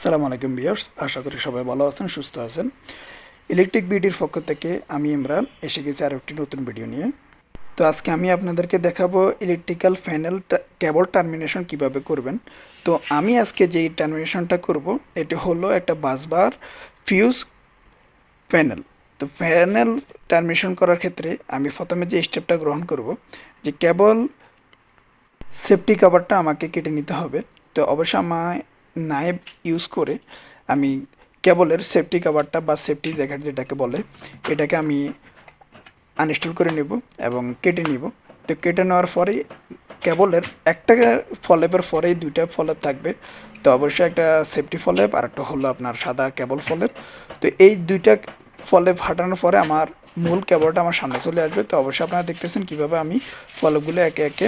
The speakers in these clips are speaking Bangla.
আসসালামু আলাইকুম বিয়ার্স আশা করি সবাই ভালো আছেন, সুস্থ আছেন। ইলেকট্রিক বিডির পক্ষ থেকে আমি ইমরান, এসে গেছি আর একটি নতুন ভিডিও নিয়ে। তো আজকে আমি আপনাদেরকে দেখাবো ইলেকট্রিক্যাল প্যানেল কেবল টার্মিনেশন কীভাবে করবেন। তো আমি আজকে যেই টার্মিনেশনটা করব, এটি হলো একটা বাসবার ফিউজ প্যানেল তো প্যানেল টার্মিনেশন করার ক্ষেত্রে আমি প্রথমে যে স্টেপটা গ্রহণ করব, যে কেবল সেফটি কাভারটা আমাকে কেটে নিতে হবে। তো অবশ্যই আমায় নাইব ইউজ করে আমি কেবলের সেফটি কাভারটা বা সেফটি জ্যাকেট যেটাকে বলে, এটাকে আমি আনইনস্টল করে নেব এবং কেটে নিব। তো কেটে নেওয়ার পরেই কেবলের একটা ফলেপের পরেই দুইটা ফলেপ থাকবে। তো অবশ্যই একটা সেফটি ফলেপ আর একটা হলো আপনার সাদা কেবল ফলেপ তো এই দুইটা ফলেপ হাঁটানোর পরে আমার মূল কেবলটা আমার সামনে চলে আসবে। তো অবশ্যই আপনারা দেখতেছেন কীভাবে আমি ফলকগুলো একে একে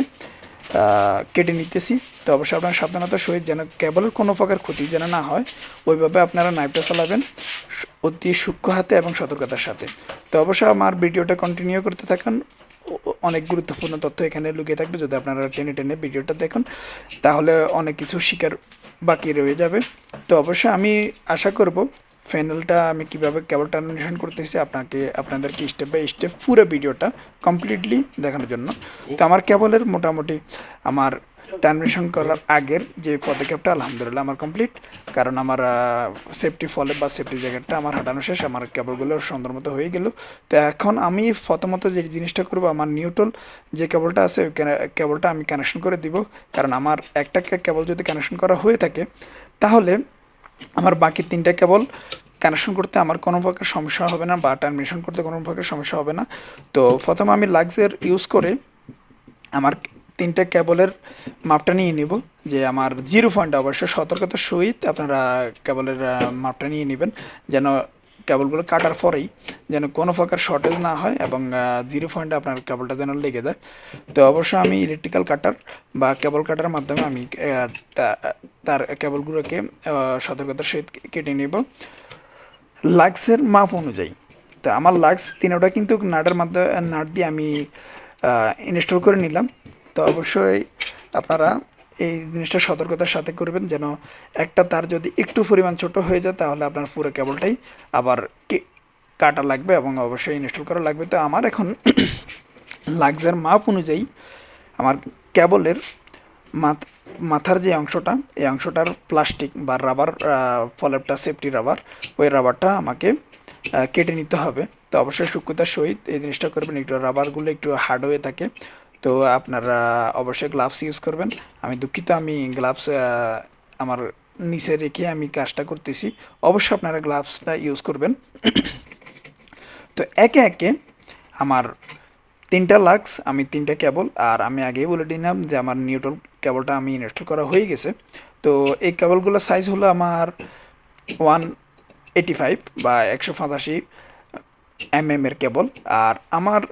কেটে নিতেছি। তো অবশ্যই আপনার সাবধানতার সহিত যেন কেবলের কোনো প্রকার ক্ষতি যেন না হয়, ওইভাবে আপনারা নাইফটা চালাবেন অতি সূক্ষ্ম হাতে এবং সতর্কতার সাথে। তো অবশ্যই আমার ভিডিওটা কন্টিনিউ করতে থাকুন। অনেক গুরুত্বপূর্ণ তথ্য এখানে লুকিয়ে থাকবে। যদি আপনারা টেনে টেনে ভিডিওটা দেখুন, তাহলে অনেক কিছু শিকার বাকি রয়ে যাবে। তো অবশ্যই আমি আশা করব ফ্যানেলটা আমি কীভাবে কেবল টার্মিনেশন করতেছি, আপনাকে, আপনাদেরকে স্টেপ বাই স্টেপ পুরো ভিডিওটা কমপ্লিটলি দেখানোর জন্য। তো আমার কেবলের মোটামুটি আমার টার্মিনেশন করার আগের যে পদক্ষেপটা, আলহামদুলিল্লাহ আমার কমপ্লিট কারণ আমার সেফটি ফলে বা সেফটি জ্যাকেটটা আমার হাঁটানো শেষ, আমার কেবলগুলো সুন্দর মতো হয়ে গেল। তো এখন আমি প্রথমত যে জিনিসটা করব, আমার নিউট্রাল যে কেবলটা আছে, ওই কেবলটা আমি কানেকশন করে দিব। কারণ আমার একটা কেবল যদি কানেকশন করা হয়ে থাকে, তাহলে আমার বাকি তিনটা কেবল কানেকশন করতে আমার কোনো প্রকার সমস্যা হবে না বা টার্মিনেশন করতে কোনো প্রকার সমস্যা হবে না। তো প্রথমে আমি লাক্সের ইউজ করে আমার তিনটা কেবলের মাপটা নিয়ে নিব, যে আমার জিরো পয়েন্ট অবশ্যই সতর্কতার সহিত আপনারা কেবলের মাপটা নিয়ে নেবেন, যেন কেবলগুলো কাটার পরেই যেন কোনো প্রকার শর্টেজ না হয় এবং জিরো পয়েন্টে আপনার কেবলটা যেন লেগে যায়। তো অবশ্যই আমি ইলেকট্রিক্যাল কাটার বা কেবল কাটার মাধ্যমে আমি তার কেবলগুলোকে সতর্কতার সহিত কেটে নেব। লাক্সের মাপ অনুযায়ী। তো আমার লাক্স তিনোটা কিন্তু নাটের মাধ্যমে, নাট দিয়ে আমি ইনস্টল করে নিলাম। তো অবশ্যই আপনারা এই জিনিসটা সতর্কতার সাথে করবেন যেন একটা তার যদি একটু পরিমাণ ছোট হয়ে যায়, তাহলে আপনার পুরো কেবলটাই আবার কাটা লাগবে এবং অবশ্যই ইনস্টল করা লাগবে। তো আমার এখন লাক্সের মাপ অনুযায়ী আমার কেবলের মাথ- মাথার যে অংশটা, এই অংশটার প্লাস্টিক বা রাবার ফলেপটা সেফটি রাবার ওই রাবারটা আমাকে কেটে নিতে হবে। তো অবশ্যই সূক্ষ্মতার সহিত এই জিনিসটা করবেন। একটু রাবারগুলো একটু হার্ড হয়ে থাকে। তো আপনারা অবশ্যই গ্লাভস ইউজ করবেন। আমি দুঃখিত, আমি গ্লাভস আমার নিচে রেখে আমি কাজটা করতেছি। অবশ্যই আপনারা গ্লাভসটা ইউজ করবেন। তো একে একে আমার তিনটা লাক্স আমি তিনটা কেবল আর আমি আগেই বলে দিলাম যে আমার নিউট্রাল কেবলটা আমি ইনস্টল করা হয়ে গেছে। তো এই কেবলগুলোর সাইজ হলো আমার ওয়ান এইটি ফাইভ বা একশো পঁচাশি এম এর কেবল আর আমার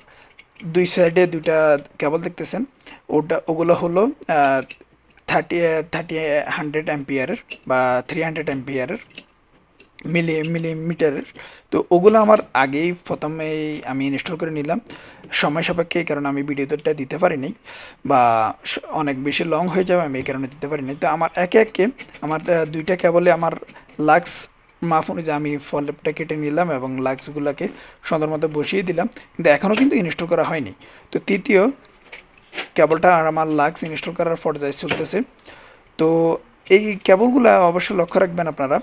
দুই সাইডে দুইটা কেবল দেখতেছেন। ওটা, ওগুলো হলো থার্টি থার্টি হান্ড্রেড অ্যাম্পিয়ারের বা থ্রি হান্ড্রেড অ্যাম্পিয়ারের মিলি মিলিমিটারের তো ওগুলো আমার আগেই প্রথমেই আমি ইনস্টল করে নিলাম। সময় সাপেক্ষে এই কারণে আমি ভিডিওটা দিতে পারিনি বা অনেক বেশি লং হয়ে যাবে, আমি এই কারণে দিতে পারিনি। তো আমার একে একে, আমার দুইটা কেবলে আমার লাক্স মাপ অনুযায়ী আমি ফলটা কেটে নিলাম এবং লাক্সগুলোকে সুন্দর মতো বসিয়ে দিলাম, কিন্তু এখনও কিন্তু ইনস্টল করা হয়নি। তো তৃতীয়, কেবলটা আর আমার লাক্স ইনস্টল করার পর্যায়ে চলতেছে। তো এই কেবলগুলো অবশ্যই লক্ষ্য রাখবেন আপনারা।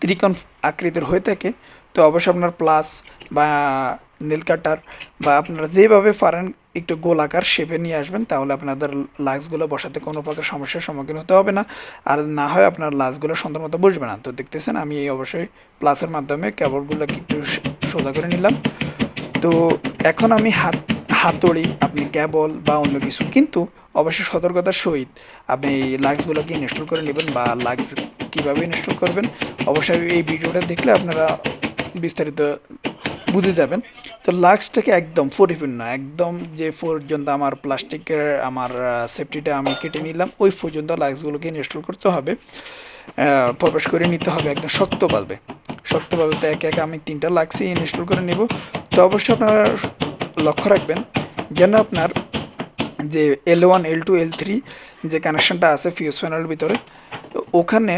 ত্রিকোণ আকৃতির হয়ে থাকে, তো অবশ্যই আপনার প্লাস বা নীল কাটার বা আপনারা যেভাবে পারেন একটু গোলাকার শেপে নিয়ে আসবেন, তাহলে আপনাদের লাক্সগুলো বসাতে কোনো প্রকার সমস্যার সম্মুখীন হতে হবে না। আর না হয় আপনার লাক্সগুলো সুন্দর মতো বসবে না। তো দেখতেছেন, আমি এই অবশ্যই প্লাসের মাধ্যমে কেবলগুলোকে একটু সোজা করে নিলাম। তো এখন আমি হাত, হাতড়ি, আপনি কেবল বা অন্য কিছু, কিন্তু অবশ্যই সতর্কতার সহিত আপনি এই লাক্সগুলোকে ইনস্টল করে নেবেন বা লাক্স কীভাবে ইনস্টল করবেন, অবশ্যই এই ভিডিওটা দেখলে আপনারা বিস্তারিত বুঝে যাবেন। তো লাক্সটাকে একদম পরিপূর্ণ, একদম যে পর্যন্ত আমার প্লাস্টিকের, আমার সেফটিটা আমি কেটে নিলাম, ওই পর্যন্ত লাক্সগুলোকে ইনস্টল করতে হবে। প্রবেশ করে নিতে হবে একদম শক্তভাবে শক্তভাবে তো একে একে আমি তিনটা লাক্সই ইনস্টল করে নেব। তো অবশ্যই আপনারা লক্ষ্য রাখবেন যেন আপনার যে L one L two L three যে কানেকশানটা আছে ফিউজ প্যানেলের ভিতরে ওখানে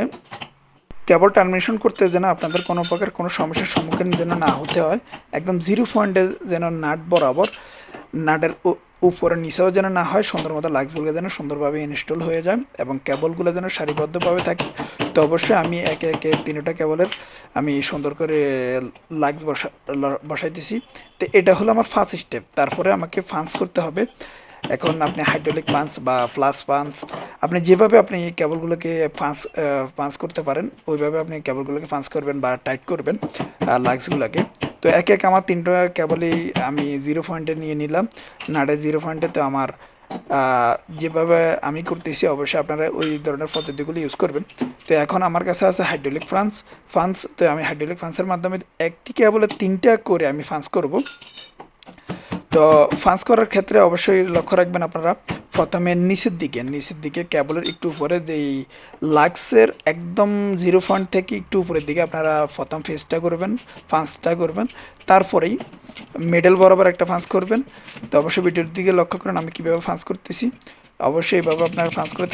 কেবল টার্মিনেশন করতে যেন আপনাদের কোনো প্রকার কোনো সমস্যার সম্মুখীন যেন না হতে হয়, একদম জিরো পয়েন্টে যেন নাট বরাবর, নাটের উপরে নিচেও যেন না হয়, সুন্দর মতো লাক্সগুলো যেন সুন্দরভাবে ইনস্টল হয়ে যায় এবং কেবলগুলো যেন সারিবদ্ধভাবে থাকে, তো অবশ্যই আমি একে একে তিনটা কেবলের আমি সুন্দর করে লাক্স বসা, বসাইতেছি। তো এটা হলো আমার ফার্স্ট স্টেপ তারপরে আমাকে ফান্স করতে হবে। এখন আপনি হাইড্রোলিক পাঞ্চ বা ফ্লাস পাঞ্চ আপনি যেভাবে আপনি কেবলগুলোকে পাঞ্চ পাঞ্চ করতে পারেন, ওইভাবে আপনি কেবলগুলোকে পাঞ্চ করবেন বা টাইট করবেন লাক্সগুলোকে তো এক এক আমার তিনটা কেবলই আমি জিরো পয়েন্টে নিয়ে নিলাম। নাটে জিরো পয়েন্টে তো আমার যেভাবে আমি করতেছি, অবশ্যই আপনারা ওই ধরনের পদ্ধতিগুলো ইউজ করবেন। তো এখন আমার কাছে আছে হাইড্রোলিক ফ্রান্স ফান্স তো আমি হাইড্রোলিক ফান্সের মাধ্যমে একটি কেবলে তিনটা করে আমি ফান্স করব। তো ফাঁস করার ক্ষেত্রে অবশ্যই লক্ষ্য রাখবেন আপনারা। প্রথমে নিচের দিকে নিচের দিকে কেবলের একটু উপরে যেই লাক্সের একদম জিরো পয়েন্ট থেকে একটু উপরের দিকে আপনারা প্রথম ফেসটা করবেন, ফাঁসটা করবেন। তারপরেই মেডেল বরাবর একটা ফাঁস করবেন। তো অবশ্যই ভিডিওর দিকে লক্ষ্য করেন আমি কীভাবে ফাঁস করতেছি। অবশ্যই এইভাবে আপনারা ফাঁস করে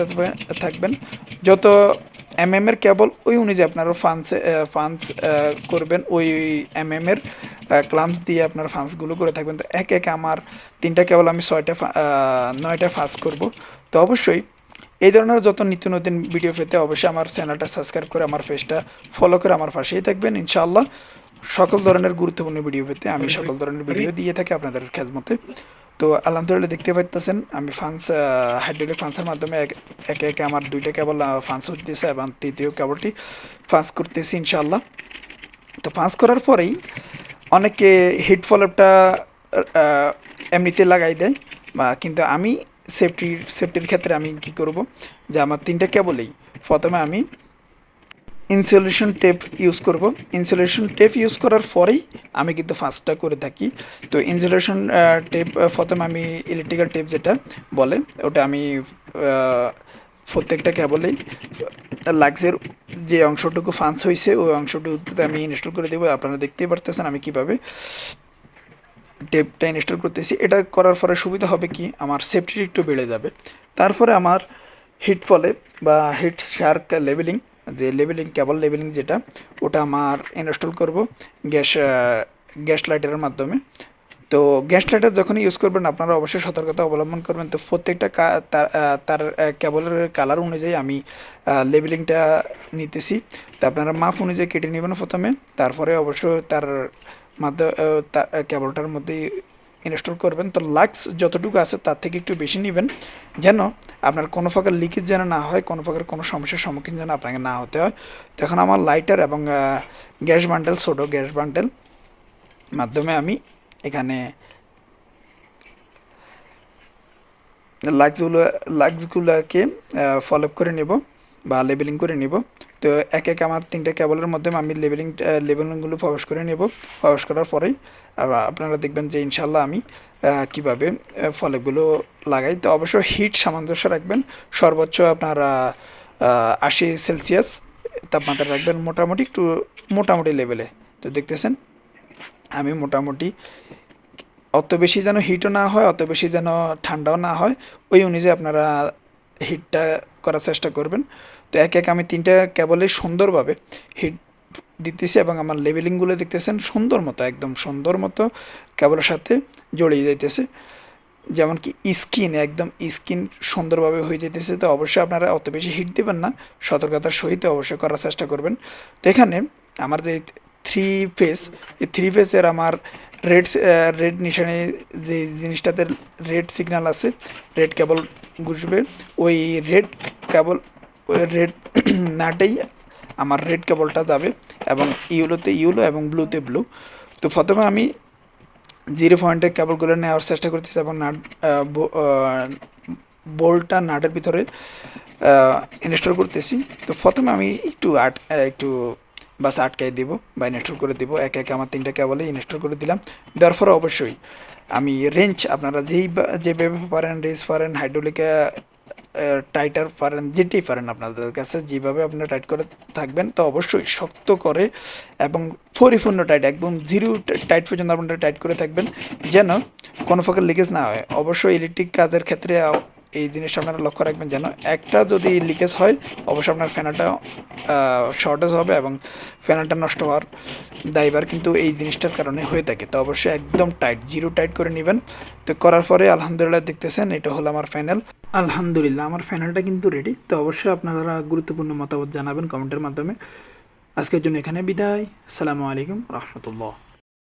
থাকবেন। যত এম এর কেবল ওই অনুযায়ী আপনারা ফান্স ফান্স করবেন ওই এম এর ক্লামস দিয়ে আপনার ফান্সগুলো করে থাকবেন। তো এক এক আমার তিনটা কেবল আমি ছয়টা নয়টা ফান্স করব। তো অবশ্যই এই ধরনের যত নিত্য নতুন ভিডিও পেতে অবশ্যই আমার চ্যানেলটা সাবস্ক্রাইব করে আমার পেজটা ফলো করে আমার পাশেই থাকবেন। ইনশাআল্লাহ সকল ধরনের গুরুত্বপূর্ণ ভিডিও পেতে আমি সকল ধরনের ভিডিও দিয়ে থাকি আপনাদের খেজমতে তো আলহামদুলিল্লাহ দেখতে পাইতেছেন, আমি ফান্স হাইড্রোলিক ফান্সের মাধ্যমে এক- একে আমার দুইটা কেবল ফান্স হতেছে এবং তৃতীয় কেবলটি ফান্স করতেছি ইনশাল্লাহ তো পাঁচ করার পরেই অনেকে হিট ফলপটা এমনিতে লাগাই দেয়, বা কিন্তু আমি সেফটির সেফটির ক্ষেত্রে আমি কি করব যে আমার তিনটা কেবলেই প্রথমে আমি ইনসুলেশন টেপ ইউজ করব। ইনসুলেশন টেপ ইউজ করার পরেই আমি কিন্তু ফার্স্টটা করে থাকি। তো ইনসুলেশন টেপ প্রথমে আমি ইলেকট্রিক্যাল টেপ যেটা বলে, ওটা আমি প্রত্যেকটা কেবলেই লাক্সের যে অংশটুকু ফান্স হয়েছে ওই অংশটুকুতে আমি ইনস্টল করে দেবো। আপনারা দেখতেই পারতেছেন আমি কীভাবে টেপটা ইনস্টল করতেছি। এটা করার পরে সুবিধা হবে কি? আমার সেফটি একটু বেড়ে যাবে। তারপরে আমার হিট ফলে বা হিট শার্ক লেভেলিং যে লেভেলিং কেবল লেভেলিং যেটা, ওটা আমার ইনস্টল করব গ্যাস গ্যাস লাইটারের মাধ্যমে। তো গ্যাস লাইটার যখন ইউজ করবেন, আপনারা অবশ্যই সতর্কতা অবলম্বন করবেন। তো প্রত্যেকটা তার কেবলের কালার অনুযায়ী আমি লেবেলিংটা নিতেছি। তো আপনারা মাপ অনুযায়ী কেটে নেবেন প্রথমে। তারপরে অবশ্য তার মাধ্যমে কেবলটার মধ্যে ইনস্টল করবেন। তো লাক্স যতটুকু আছে তার থেকে একটু বেশি নেবেন। যেন আপনার কোনো প্রকার লিকেজ যেন না হয়, কোনো প্রকার কোনো সমস্যার সম্মুখীন যেন আপনাকে না হতে হয়। তখন আমার লাইটার এবং গ্যাস বান্ডেল, ছোটো গ্যাস বান্ডেল মাধ্যমে আমি এখানে লাক্সগুলো, লাক্সগুলোকে ফলো করে নেব। বা লেবেলিং করে নেব। তো এক এক আমার তিনটে কেবলের মাধ্যমে আমি লেবেলিং লেবেলিংগুলো প্রবেশ করে নেব। প্রবেশ করার পরেই আপনারা দেখবেন যে ইনশাল্লাহ আমি কীভাবে আহ, ফলকগুলো লাগাই। তো অবশ্য হিট সামঞ্জস্য রাখবেন। সর্বোচ্চ আপনার আশি সেলসিয়াস তাপমাত্রা রাখবেন মোটামুটি একটু মোটামুটি লেভেলে তো দেখতেছেন আমি মোটামুটি অত বেশি যেন হিটও না হয় অত বেশি যেন ঠান্ডাও না হয় ওই অনুযায়ী আপনারা হিটটা করার চেষ্টা করবেন। তো এক এক আমি তিনটা কেবলে সুন্দরভাবে হিট দিতেছি এবং আমার লেভেলিংগুলো দেখতেছেন সুন্দর মতো, একদম সুন্দর মতো কেবলের সাথে জড়িয়ে যাইতেছে। যেমন কি স্কিন একদম স্কিন সুন্দরভাবে হয়ে যেতেছে তো অবশ্যই আপনারা অত বেশি হিট দেবেন না, সতর্কতার সহিত অবশ্যই করার চেষ্টা করবেন। তো এখানে আমার যে থ্রি ফেস এই থ্রি ফেসের আমার রেড রেড নিশানে যে জিনিসটাতে রেড সিগন্যাল আছে রেড কেবল ঘুষবে, ওই রেড কেবল রেড নাটেই আমার রেড কেবলটা যাবে এবং ইউলোতে ইউলো এবং ব্লুতে ব্লু। তো প্রথমে আমি জিরো পয়েন্টে কেবলগুলো নেওয়ার চেষ্টা করতেছি এবং নাট বোল্টটা নাটের ভিতরে ইনস্টল করতেছি। তো প্রথমে আমি একটু আট একটু বাস আটকাই দিব বা ইনস্টল করে দিব। এক এক আমার তিনটা কেবলে ইনস্টল করে দিলাম। দেওয়ার পরে অবশ্যই আমি রেঞ্জ আপনারা যেই যেভাবে পারেন রেঞ্জ পারেন হাইড্রোলিকা টাইটার পারেন, যেটাই পারেন আপনাদের কাছে, যেভাবে আপনারা টাইট করে থাকবেন, তো অবশ্যই শক্ত করে এবং পরিপূর্ণ টাইট একদম জিরো টাইট পর্যন্ত আপনারা টাইট করে থাকবেন, যেন কোনো প্রকার লিকেজ না হয়। অবশ্যই ইলেকট্রিক কাজের ক্ষেত্রে এই জিনিসটা আপনারা লক্ষ্য রাখবেন যেন একটা যদি লিকেজ হয়, অবশ্যই আপনার ফ্যানারটা শর্টেজ হবে এবং ফ্যানারটা নষ্ট হওয়ার দায়বার কিন্তু এই জিনিসটার কারণে হয়ে থাকে। তো অবশ্যই একদম টাইট জিরো টাইট করে নেবেন। তো করার পরে আলহামদুলিল্লাহ দেখতেছেন, এটা হলো আমার ফাইনাল আলহামদুলিল্লাহ, আমার ফাইনালটা কিন্তু রেডি তো অবশ্যই আপনারা গুরুত্বপূর্ণ মতামত জানাবেন কমেন্টের মাধ্যমে। আজকের জন্য এখানে বিদায়। সালামু আলাইকুম, রহমতুল্লাহ।